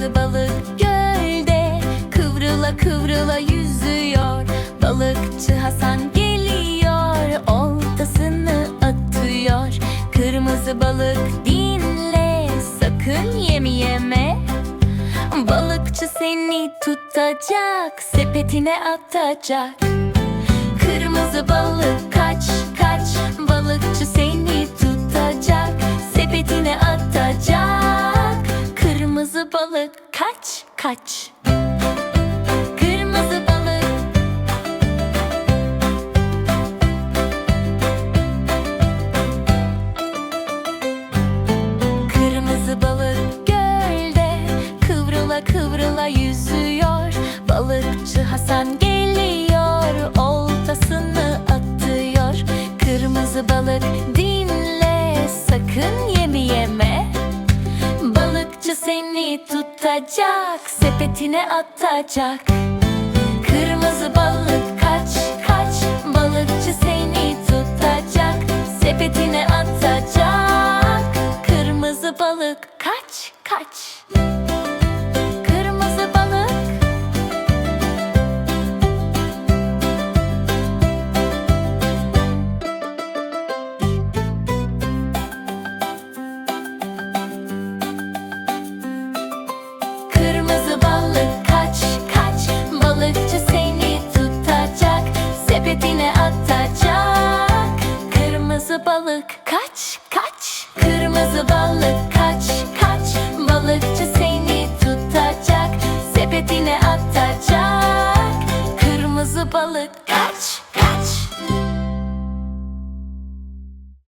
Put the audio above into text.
kırmızı balık gölde Kıvrıla kıvrıla yüzüyor. Balıkçı Hasan geliyor Oltasını atıyor. Kırmızı balık dinle Sakın yem yeme. Balıkçı seni tutacak Sepetine atacak. Kırmızı balık kaç Balık kaç kaç? Kırmızı balık. Kırmızı balık gölde Kıvrıla kıvrıla yüzüyor. Balıkçı Hasan geliyor seni tutacak Sepetine atacak. Kırmızı balık kaç kaç Balıkçı seni tutacak Sepetine atacak. Kırmızı balık kaç Sepetine atacak. Kırmızı balık kaç kaç? Kırmızı balık kaç kaç? Balıkçı seni tutacak Sepetine atacak. Kırmızı balık kaç